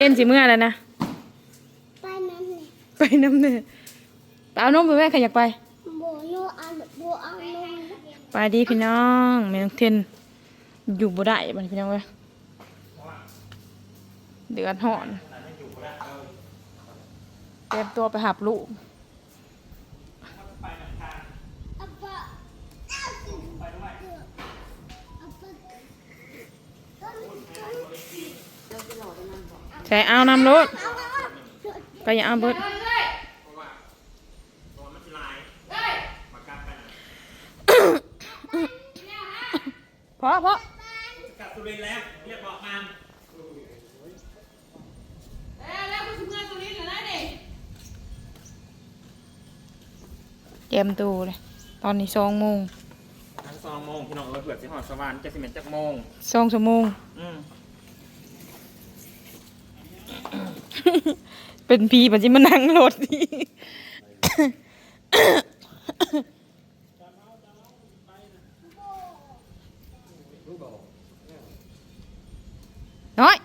เอ็นสิเมื่อแล้วนะไปนั่นเลยไปน้ำเนื้อไปเอานมไปแม่ใครอยากไปโบโนอันโบเอานมไปดีพี่น้องแม่น้องเทนอยู่บ่ได้บัดนี้พี่น้องเว้ยเดือดหอนเตรียมตัวไปหับลูก ใช้เอานำรถก็อย่าเอาเบิดพอพอกลับสุรินทร์แล้วเรียกบอกมาเตรียมตัวเลย ตอนนี้สองโมงทั้งสองโมงพี่น้องเออเผื่อสิหอดสวรรค์จะสิเม็ดจักโมงสองชั่วโมงอืม เป็นพีปัจจิมานั่งรถนี่น้อย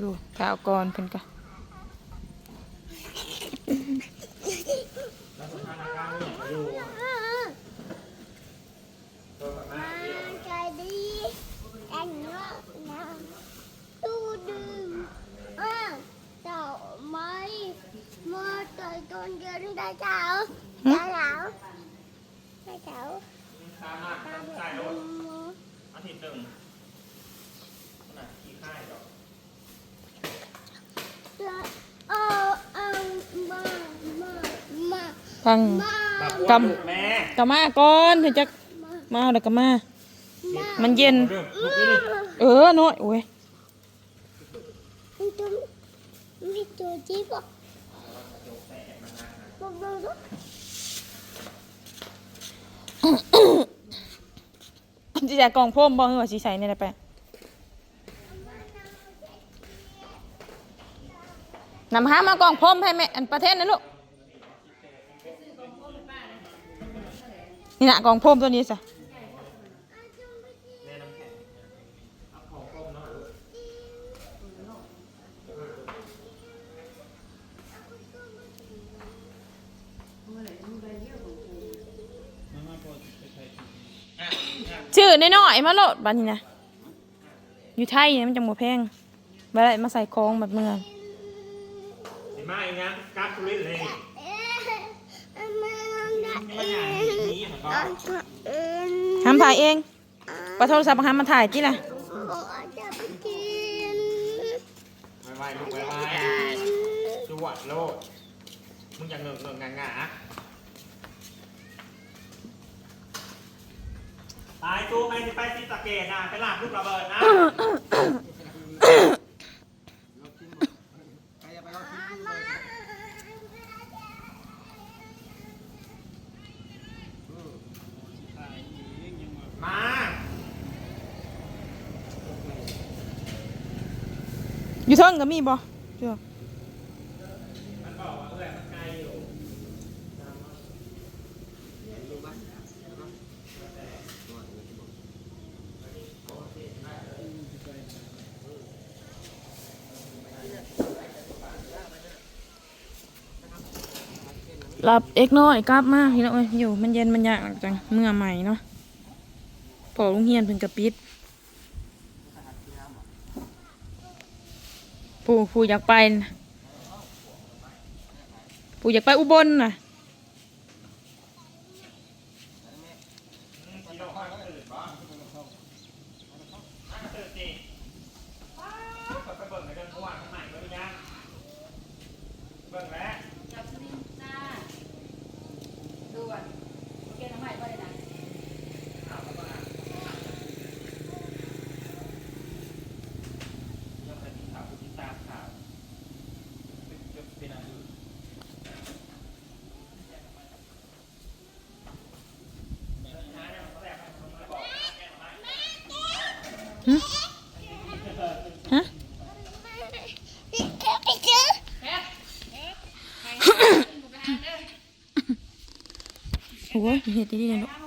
ดูข่าวก่อนเพิ่นกันล้วสถานการณ์เนี่ยอยู่ตัวแบบนั้น มาใจดีแอนเนาะนะดูดึงอ้าวเจ้าไม่มาใจตอนเย็นได้เจ้าได้แล้วได้เจ้า ตามมา ตา ใส่ เด็ ร ก ถ มือ อาทิตย์ หนึ่งขนาดขี้ค่ายดอกแล้วเอาเอามามามาฟัง มาบักกำอ้วนลูกแม่กลับมาก่อนเพิ่นจะมาเอาแล้วก็มา มันเย็น เรื่องลูกนี่นี่เออน้อยโอ้ยมีตัวมีตัวจี๊บอะบอกดู สิใส่กล่องโฟมบ่คือว่าสิใส่นี่แหละไปนำหามากล่องพรมให้แม่อันประเทศนั่นลูกนี่นะกล่องพรมตัวนี้ซะชื่ อยมาโลดบัดนี้นะอยู่ไทยเนี่ยมันจังบ่แพงบ่ได้มาใส่ของแบบเมืองสิมาอีกนะกลับสุรินทร์เลยเอ๊ะมาลองได้มาอย่างนี้เหรอก็เอ็นห้ามถ่ายเองไปโทรศัพท์มาหามาถ่ายจิล่ะโอ้จะไปไวๆลูกไวๆจวดโลดมึงอย่าเงิงเงิงงางา ตายตู้ไปสิไปสิสะเกตนะไปหลากลูกระเบิดนะมาอยู่เทิงก็มีบ่เชื่อ มันบอกว่าเอ้ยมันไกลอยู่ หลับเอ็กน้อยกลับมาพี่น้องเอ้ยอยู่มันเย็นมันยากจังเมื่อใหม่เนาะพอลุงเฮียนเพิ่นกระปิดผู้ผู้อยากไปนะผู้อยากไปอุบลน่ะ ที่เราค่อยตื่นบ้างตื่นสิว้าวไปเบิ่งในเรื่องว่าข้างในก็ได้ยังเบิ่งแล้ว เราเคยติดข่าวติดตามข่าวเป็นอะไร ฮะโอ้ยเฮ็ดดีๆนะลูก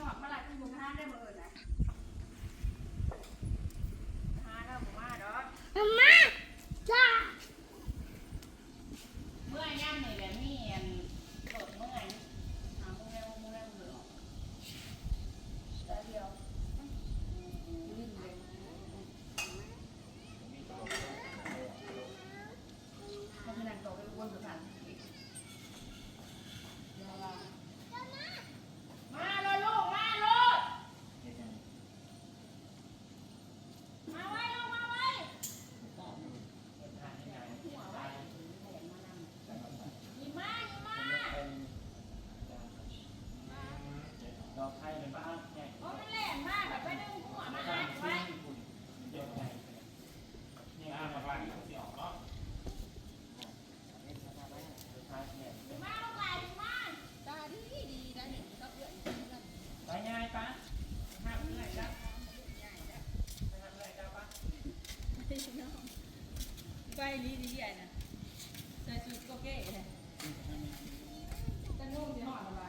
ว้ลีดีใหญ่นะใส่ชุดโกเก้เลยจะนุ่มที่ห่ออะไร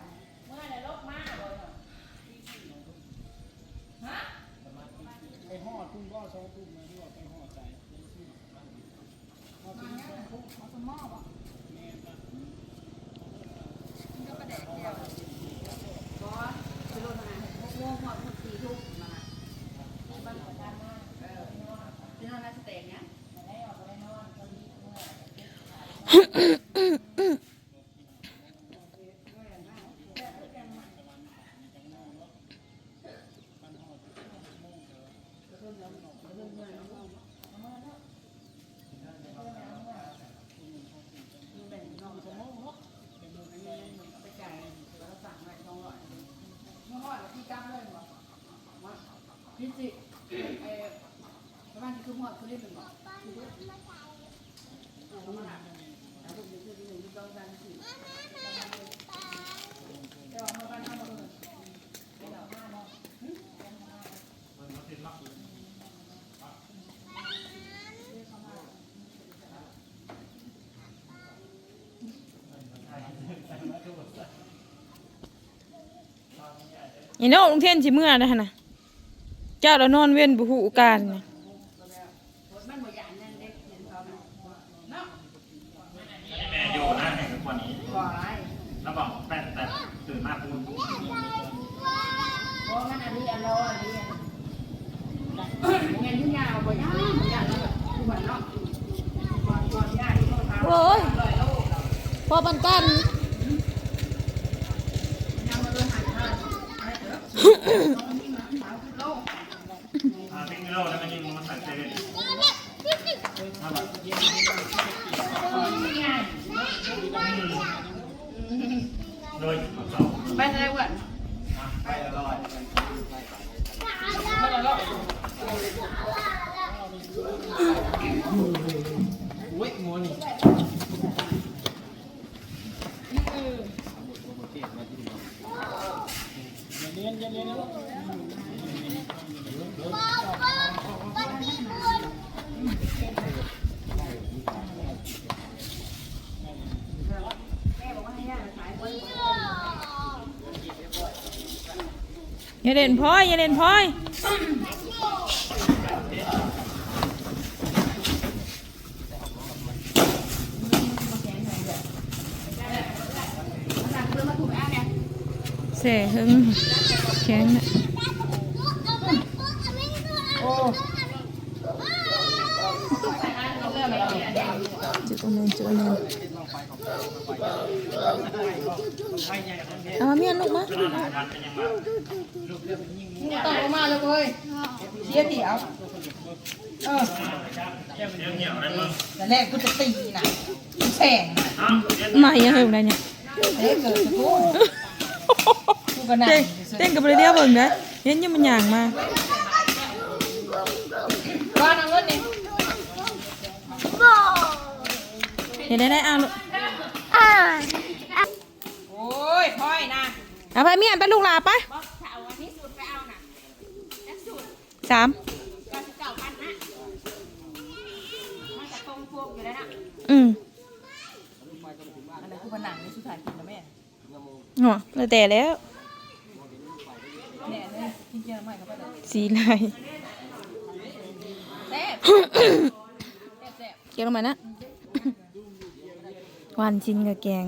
เมื่อไรลบมากเลยฮะไปห่อทุ่งก็สองทุ่งนะที่ว่าไปห่อใจห่อทุ่งสองทุ่งเอาสมอบ่มันก็ประเด็กเดียว ก็คือรถมาหกโมงหอดหกสี่ทุ่มมาบ้านหัวด้านหน้าเออที่นอนน่าจะเตะเนี้ย ได้ออกไปนอนก็ดีเมื่อ ไปจ่ายแล้วสั่งมาสองร้อย เมื่อวานที่จ้างเลยบ่ พี่สิเออประมาณที่คือหอดคือเล่นเป็นบอกประมาณแล้วผมจะซื้อที่หนึ่งที่สองสามสี่เดี๋ยวมาบ้า นทำมาเลยเดี๋ยวมาเนาะมันมันติดล็อกอีโน่ลุงเทียนสิเมื่อนะฮะนะเจ้าเรานอนเว้นบุหูการนะ มันหมดอย่างนั้นเด็กเห็นเขาไหมเนาะ แม่อยู่นะแห่งทุกวันนี้ บ่อย แล้วบอกแป้นแต่ตื่นมาปูนเพราะงั้นอันนี้อันเราอันนี้เงินที่ยาวบ่ยาวบ่ยาวแล้วแบบทุกวันเนาะก่อนก่อนยาที่เขาทำโอ้ยพอปันกันยังมาเดินหาทางโลอ่าพิกกิโลแล้วมันยิงมันใส่เซเว่นถ้าแบบ นี่ไง โดยสองไปทะเลอ้วน อย่าเล่นพลอยอย่าเล่นพลอยสั่งเพื่อมาถูกแอ้เนี่ยเสหึงแข็งนะโอ้เราเริ่มแล้วเนี่ยจุดอันนึงจุดอันนึง เอามาเมียนลูกมาทานเป็นยังไงต่อมาเลยเว้ยเสียเตี๋ยวเออเดี๋ยวเหี่ยวได้มึงแต่แรกกูจะตีนะแสงนะเอ้าเดี๋ยวมาอย่าเหิมได้เนี่ยเฮ้ยเกิดจะกูกูก็นั่งเต้งเต้งกับไปเดียวเบิ่งนะเห็นอยังมันย่างมาก้อนเอาเงินนี่เห็นได้ได้เอาลูก โอ้ยพ่อยนะเอาไปเมียนไปลูกหลาไปบอกถ้าเอาอันนี้สูตรไปเอาน่ะนั่นสูตรสามก็จะเก่าพันนะมันจะตรงพวกอยู่แล้วนะอืมอันนั้นคือผนังในสุดท้ายกินนะแม่หัวแล้วแต่แล้วแน่เลยกินเยอะมากครับป้าสีลายแซ่บแซ่บเกี่ยวลงมานะ หวานชิ้นกับแกง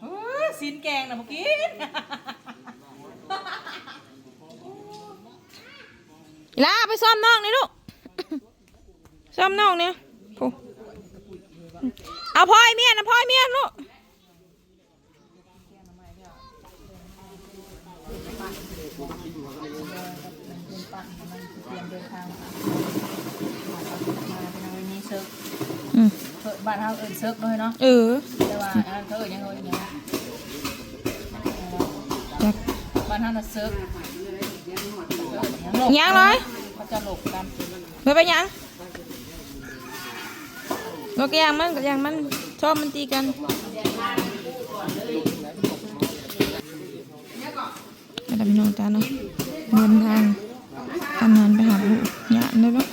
เฮ้ยซีนแกงนะเมื่อกี้ลาไปซ้อมน้องนี่ลูกซ้อมน้องเนี่ยโอ้เอาพลอยเมียนเอาพลอยเมียนลูก ปั่นมันเตรียมเดินทางมาเป็นอะไรนี้เซิร์ฟ อืม เปิด บ้านเฮาเอิ้นเซิร์ฟด้วยเนาะเออแต่ว่าอันนั้นเขาเอิ้นยังไงอย่างเงี้ยจักบ้านเฮาน่ะเซิร์ฟยังเลยเขาจะหลบกันไม่ไปยังนกยางมันกับยางมันชอบมันตีกันมาดำน้องจ้าเนาะเดินทางทำงานไปหาลูก